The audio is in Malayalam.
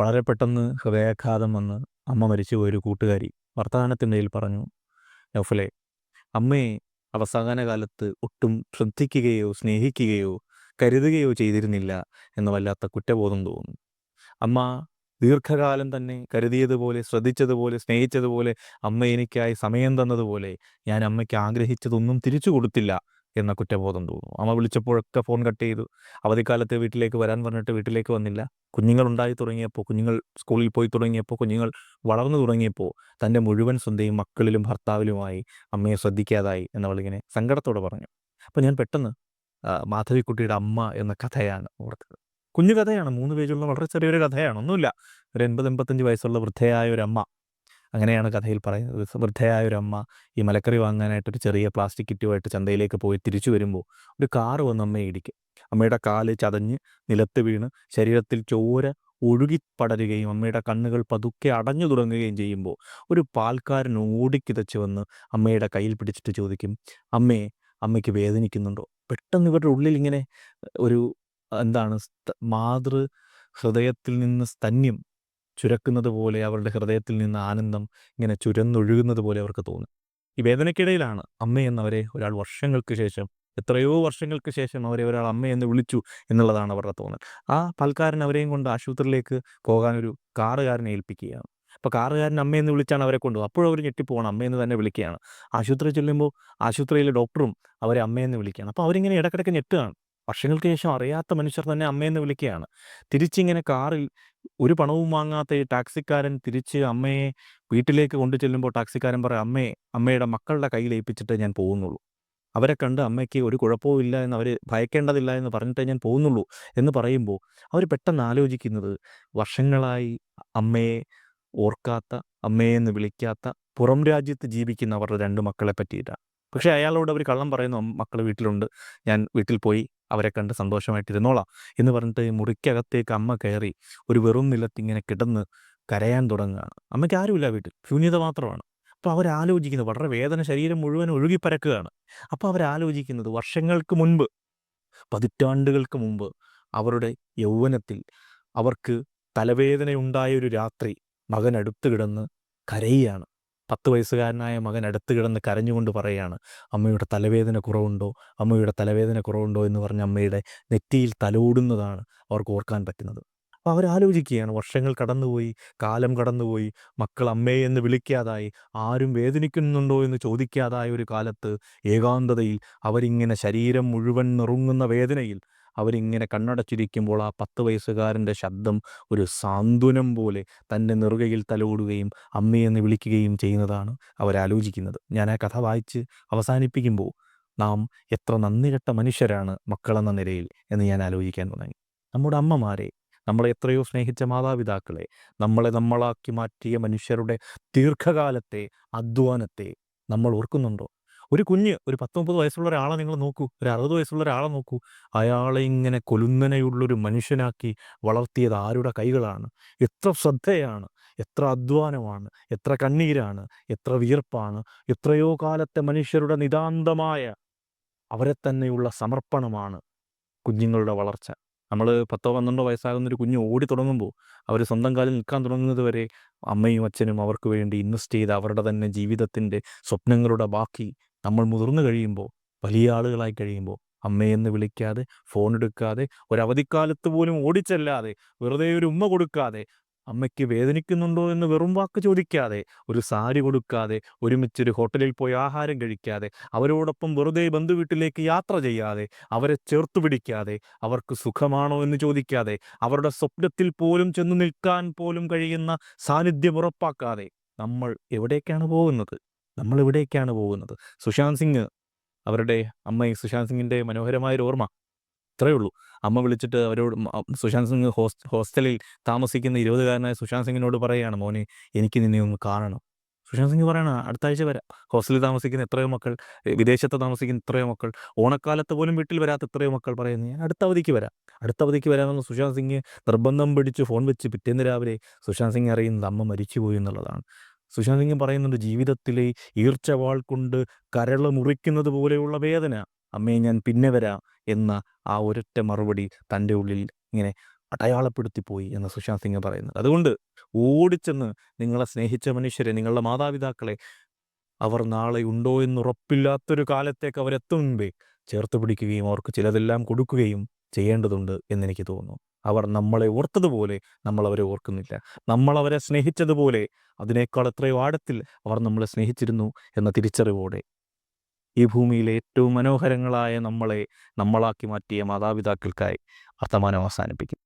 വളരെ പെട്ടെന്ന് ഹൃദയാഘാതം വന്ന് അമ്മ മരിച്ചുപോയ ഒരു കൂട്ടുകാരി വർത്തമാനത്തിനിടയിൽ പറഞ്ഞു നൗഫലെ അമ്മയെ അവസാന കാലത്ത് ഒട്ടും ശ്രദ്ധിക്കുകയോ സ്നേഹിക്കുകയോ കരുതുകയോ ചെയ്തിരുന്നില്ല എന്ന വല്ലാത്ത കുറ്റബോധം തോന്നുന്നു. അമ്മ ദീർഘകാലം തന്നെ കരുതിയതുപോലെ ശ്രദ്ധിച്ചതുപോലെ സ്നേഹിച്ചതുപോലെ അമ്മ എനിക്കായി സമയം തന്നതുപോലെ ഞാൻ അമ്മയ്ക്ക് ആഗ്രഹിച്ചതൊന്നും തിരിച്ചു കൊടുത്തില്ല എന്ന കുറ്റബോധം തോന്നുന്നു. അമ്മ വിളിച്ചപ്പോഴൊക്കെ ഫോൺ കട്ട് ചെയ്തു. അവധിക്കാലത്ത് വീട്ടിലേക്ക് വരാൻ പറഞ്ഞിട്ട് വീട്ടിലേക്ക് വന്നില്ല. കുഞ്ഞുങ്ങൾ ഉണ്ടായി തുടങ്ങിയപ്പോൾ കുഞ്ഞുങ്ങൾ സ്കൂളിൽ പോയി തുടങ്ങിയപ്പോൾ കുഞ്ഞുങ്ങൾ വളർന്നു തുടങ്ങിയപ്പോൾ തന്റെ മുഴുവൻ സ്വന്തയും മക്കളിലും ഭർത്താവിലുമായി അമ്മയെ ശ്രദ്ധിക്കാതായി എന്നവളിങ്ങനെ സങ്കടത്തോടെ പറഞ്ഞു. അപ്പോൾ ഞാൻ പെട്ടെന്ന് മാധവിക്കുട്ടിയുടെ അമ്മ എന്ന കഥയാണ് ഓർത്തത്. കുഞ്ഞു കഥയാണ്. മൂന്ന് പേജുള്ള വളരെ ചെറിയൊരു കഥയാണ്. ഒന്നുമില്ല. ഒരു എൺപത് എൺപത്തഞ്ച് വയസ്സുള്ള വൃദ്ധയായ ഒരു അമ്മ അങ്ങനെയാണ് കഥയിൽ പറയുന്നത്. വൃദ്ധയായ ഒരു അമ്മ ഈ മലക്കറി വാങ്ങാനായിട്ട് ഒരു ചെറിയ പ്ലാസ്റ്റിക് കിറ്റുമായിട്ട് ചന്തയിലേക്ക് പോയി തിരിച്ചു വരുമ്പോൾ ഒരു കാറ് വന്ന് അമ്മയെ ഇടിക്കും. അമ്മയുടെ കാൽ ചതഞ്ഞ് നിലത്ത് വീണ് ശരീരത്തിൽ ചോര ഒഴുകി പടരുകയും അമ്മയുടെ കണ്ണുകൾ പതുക്കെ അടഞ്ഞു തുടങ്ങുകയും ചെയ്യുമ്പോൾ ഒരു പാൽക്കാരൻ ഓടിക്കിതച്ച് വന്ന് അമ്മയുടെ കയ്യിൽ പിടിച്ചിട്ട് ചോദിക്കും അമ്മയെ അമ്മയ്ക്ക് വേദനിക്കുന്നുണ്ടോ? പെട്ടെന്ന് ഇവരുടെ ഉള്ളിൽ ഇങ്ങനെ ഒരു എന്താണ് മാതൃ ഹൃദയത്തിൽ നിന്ന് സ്തന്യം ചുരക്കുന്നത് പോലെ അവരുടെ ഹൃദയത്തിൽ നിന്ന് ആനന്ദം ഇങ്ങനെ ചുരന്നൊഴുകുന്നത് പോലെ അവർക്ക് തോന്നും. ഈ വേദനയ്ക്കിടയിലാണ് അമ്മയെന്നവരെ ഒരാൾ വർഷങ്ങൾക്ക് ശേഷം എത്രയോ വർഷങ്ങൾക്ക് ശേഷം അവരെ ഒരാൾ അമ്മയെന്ന് വിളിച്ചു എന്നുള്ളതാണ് അവരുടെ തോന്നൽ. ആ പൽക്കാരൻ അവരെയും കൊണ്ട് ആശുപത്രിയിലേക്ക് പോകാനൊരു കാറുകാരനെ ഏൽപ്പിക്കുകയാണ്. അപ്പോൾ കാറുകാരൻ അമ്മയെന്ന് വിളിച്ചാണ് അവരെ കൊണ്ടുപോകും അപ്പോഴും അവർ ഞെട്ടിപ്പോകണം അമ്മയെന്ന് തന്നെ വിളിക്കുകയാണ്. ആശുപത്രി ചെല്ലുമ്പോൾ ആശുപത്രിയിലെ ഡോക്ടറും അവരെ അമ്മയെന്ന് വിളിക്കുകയാണ്. അപ്പോൾ അവരിങ്ങനെ ഇടക്കിടയ്ക്ക് ഞെട്ടുകയാണ്. വർഷങ്ങൾക്ക് ശേഷം അറിയാത്ത മനുഷ്യർ തന്നെ അമ്മയെന്ന് വിളിക്കുകയാണ് തിരിച്ചിങ്ങനെ കാറിൽ ഒരു പണവും വാങ്ങാത്ത ഈ ടാക്സിക്കാരൻ തിരിച്ച് അമ്മയെ വീട്ടിലേക്ക് കൊണ്ടു ചെല്ലുമ്പോൾ ടാക്സിക്കാരൻ പറയും അമ്മയെ അമ്മയുടെ മക്കളുടെ കയ്യിൽ ഏൽപ്പിച്ചിട്ട് ഞാൻ പോകുന്നുള്ളൂ. അവരെ കണ്ട് അമ്മയ്ക്ക് ഒരു കുഴപ്പവും ഇല്ല എന്ന് അവർ ഭയക്കേണ്ടതില്ല എന്ന് പറഞ്ഞിട്ടേ ഞാൻ പോകുന്നുള്ളൂ എന്ന് പറയുമ്പോൾ അവർ പെട്ടെന്ന് ആലോചിക്കുന്നത് വർഷങ്ങളായി അമ്മയെ ഓർക്കാത്ത അമ്മയെ എന്ന് വിളിക്കാത്ത പുറം രാജ്യത്ത് ജീവിക്കുന്ന അവരുടെ രണ്ട് മക്കളെ പറ്റിയിട്ടാണ്. പക്ഷേ അയാളോട് അവർ കള്ളം പറയുന്നു മക്കൾ വീട്ടിലുണ്ട്. ഞാൻ വീട്ടിൽ പോയി അവരെ കണ്ട് സന്തോഷമായിട്ടിരുന്നോളാം. എന്ന് പറഞ്ഞിട്ട് മുറിക്കകത്തേക്ക് അമ്മ കയറി ഒരു വെറും നിലത്തിങ്ങനെ കിടന്ന് കരയാൻ തുടങ്ങുകയാണ്. അമ്മയ്ക്ക് ആരുമില്ല വീട്ടിൽ. ശൂന്യത മാത്രമാണ്. അപ്പോൾ അവരാലോചിക്കുന്നത് വളരെ വേദന ശരീരം മുഴുവൻ ഒഴുകിപ്പരക്കുകയാണ്. അപ്പോൾ അവരാലോചിക്കുന്നത് വർഷങ്ങൾക്ക് മുൻപ് പതിറ്റാണ്ടുകൾക്ക് മുമ്പ് അവരുടെ യൗവനത്തിൽ അവർക്ക് തലവേദനയുണ്ടായ ഒരു രാത്രി മകൻ അടുത്ത് കിടന്ന് കരയുകയാണ്. പത്ത് വയസ്സുകാരനായ മകൻ അടുത്ത് കിടന്ന് കരഞ്ഞുകൊണ്ട് പറയുകയാണ് അമ്മയുടെ തലവേദന കുറവുണ്ടോ? അമ്മയുടെ തലവേദന കുറവുണ്ടോ? എന്ന് പറഞ്ഞ് അമ്മയുടെ നെറ്റിയിൽ തലോടുന്നതാണ് അവർക്ക് ഓർക്കാൻ പറ്റുന്നത്. അപ്പോൾ അവരാലോചിക്കുകയാണ് വർഷങ്ങൾ കടന്നുപോയി കാലം കടന്നുപോയി മക്കൾ അമ്മയെ എന്ന് വിളിക്കാതായി ആരും വേദനിക്കുന്നുണ്ടോ എന്ന് ചോദിക്കാതായ ഒരു കാലത്ത് ഏകാന്തതയിൽ അവരിങ്ങനെ ശരീരം മുഴുവൻ നിറുങ്ങുന്ന വേദനയിൽ അവരിങ്ങനെ കണ്ണടച്ചിരിക്കുമ്പോൾ ആ പത്ത് വയസ്സുകാരന്റെ ശബ്ദം ഒരു സാന്ത്വനം പോലെ തന്റെ നെറുകയിൽ തലോടുകയും അമ്മയെന്ന് വിളിക്കുകയും ചെയ്യുന്നതാണ് അവരാലോചിക്കുന്നത് ഞാൻ ആ കഥ വായിച്ച് അവസാനിപ്പിക്കുമ്പോൾ നാം എത്ര നന്ദികെട്ട മനുഷ്യരാണ് മക്കളെന്ന നിലയിൽ എന്ന് ഞാൻ ആലോചിക്കാൻ തുടങ്ങി. നമ്മുടെ അമ്മമാരെ നമ്മളെ എത്രയോ സ്നേഹിച്ച മാതാപിതാക്കളെ നമ്മളെ നമ്മളാക്കി മാറ്റിയ മനുഷ്യരുടെ ദീർഘകാലത്തെ അധ്വാനത്തെ നമ്മൾ ഓർക്കുന്നുണ്ടോ? ഒരു കുഞ്ഞ് ഒരു പത്തൊമ്പത് വയസ്സുള്ള ഒരാളെ നിങ്ങൾ നോക്കൂ. ഒരു അറുപത് വയസ്സുള്ള ഒരാളെ നോക്കൂ. അയാളെ ഇങ്ങനെ കൊലുന്നനെയുള്ളൊരു മനുഷ്യനാക്കി വളർത്തിയത് ആരുടെ കൈകളാണ്? എത്ര ശ്രദ്ധയാണ് എത്ര അധ്വാനമാണ് എത്ര കണ്ണീരാണ് എത്ര വിയർപ്പാണ് എത്രയോ കാലത്തെ മനുഷ്യരുടെ നിതാന്തമായ അവരെ തന്നെയുള്ള സമർപ്പണമാണ് കുഞ്ഞുങ്ങളുടെ വളർച്ച. നമ്മൾ പത്തോ പന്ത്രണ്ടോ വയസ്സാകുന്ന ഒരു കുഞ്ഞ് ഓടി തുടങ്ങുമ്പോൾ അവർ സ്വന്തം കാലിൽ നിൽക്കാൻ തുടങ്ങുന്നത് വരെ അമ്മയും അച്ഛനും അവർക്ക് വേണ്ടി ഇൻവെസ്റ്റ് ചെയ്ത് അവരുടെ തന്നെ ജീവിതത്തിന്റെ സ്വപ്നങ്ങളുടെ ബാക്കി നമ്മൾ മുതിർന്നു കഴിയുമ്പോൾ വലിയ ആളുകളായി കഴിയുമ്പോൾ അമ്മയെന്ന് വിളിക്കാതെ ഫോൺ എടുക്കാതെ ഒരവധിക്കാലത്ത് പോലും ഓടിച്ചല്ലാതെ വെറുതെ ഒരു ഉമ്മ കൊടുക്കാതെ അമ്മയ്ക്ക് വേദനിക്കുന്നുണ്ടോ എന്ന് വെറും വാക്ക് ചോദിക്കാതെ ഒരു സാരി കൊടുക്കാതെ ഒരുമിച്ചൊരു ഹോട്ടലിൽ പോയി ആഹാരം കഴിക്കാതെ അവരോടൊപ്പം വെറുതെ ബന്ധുവീട്ടിലേക്ക് യാത്ര ചെയ്യാതെ അവരെ ചേർത്ത് പിടിക്കാതെ അവർക്ക് സുഖമാണോ എന്ന് ചോദിക്കാതെ അവരുടെ സ്വപ്നത്തിൽ പോലും ചെന്ന് നിൽക്കാൻ പോലും കഴിയുന്ന സാന്നിധ്യം ഉറപ്പാക്കാതെ നമ്മൾ എവിടേക്കാണ് പോകുന്നത്? നമ്മൾ എവിടേക്കാണ് പോകുന്നത്. സുശാന്ത് സിംഗ് അവരുടെ അമ്മ സുശാന്ത് സിംഗിന്റെ മനോഹരമായൊരു ഓർമ്മ. ഇത്രയേ ഉള്ളൂ. അമ്മ വിളിച്ചിട്ട് അവരോട് സുശാന്ത് സിംഗ് ഹോസ്റ്റ് ഹോസ്റ്റലിൽ താമസിക്കുന്ന ഇരുപതുകാരനായ സുശാന്ത് സിംഗിനോട് പറയുകയാണ് മോനെ എനിക്ക് നിന്നെ ഒന്ന് കാണണം. സുശാന്ത് സിംഗ് പറയണ അടുത്ത ആഴ്ച വരാം. ഹോസ്റ്റലിൽ താമസിക്കുന്ന എത്രയോ മക്കൾ വിദേശത്ത് താമസിക്കുന്ന എത്രയോ മക്കൾ ഓണക്കാലത്ത് പോലും വീട്ടിൽ വരാത്ത എത്രയോ മക്കൾ പറയുന്നു. ഞാൻ അടുത്ത അവധിക്ക് വരാം. അടുത്ത അവധിക്ക് വരാമെന്ന് സുശാന്ത് സിംഗ് നിർബന്ധം പിടിച്ച് ഫോൺ വെച്ച് പിറ്റേന്ന് രാവിലെ സുശാന്ത് സിംഗ് അറിയുന്നത് അമ്മ മരിച്ചുപോയി എന്നുള്ളതാണ്. സുശാന്ത് സിംഗ് പറയുന്നുണ്ട് ജീവിതത്തിലെ ഈർച്ചവാൾ കൊണ്ട് കരൾ മുറിക്കുന്നത് പോലെയുള്ള വേദന. അമ്മയെ ഞാൻ പിന്നെ വരാം എന്ന ആ ഒരൊറ്റ മറുപടി തന്റെ ഉള്ളിൽ ഇങ്ങനെ അടയാളപ്പെടുത്തിപ്പോയി എന്ന് സുശാന്ത് സിംഗ് പറയുന്നത് അതുകൊണ്ട് ഓടിച്ചെന്ന് നിങ്ങളെ സ്നേഹിച്ച മനുഷ്യരെ നിങ്ങളുടെ മാതാപിതാക്കളെ അവർ നാളെ ഉണ്ടോ എന്നുറപ്പില്ലാത്തൊരു കാലത്തേക്ക് അവരെത്തും മുമ്പേ ചേർത്ത് പിടിക്കുകയും അവർക്ക് ചിലതെല്ലാം കൊടുക്കുകയും ചെയ്യേണ്ടതുണ്ട് എന്നെനിക്ക് തോന്നുന്നു. അവർ നമ്മളെ ഓർത്തതുപോലെ നമ്മൾ അവരെ ഓർക്കുന്നില്ല. നമ്മൾ അവരെ സ്നേഹിച്ചതുപോലെ അതിനേക്കാൾ എത്രയോ ആഴത്തിൽ അവർ നമ്മളെ സ്നേഹിച്ചിരുന്നു എന്ന തിരിച്ചറിവോടെ. ഈ ഭൂമിയിലെ ഏറ്റവും മനോഹരങ്ങളായ നമ്മളെ നമ്മളാക്കി മാറ്റിയ മാതാപിതാക്കൾക്കായി വർത്തമാനം അവസാനിപ്പിക്കും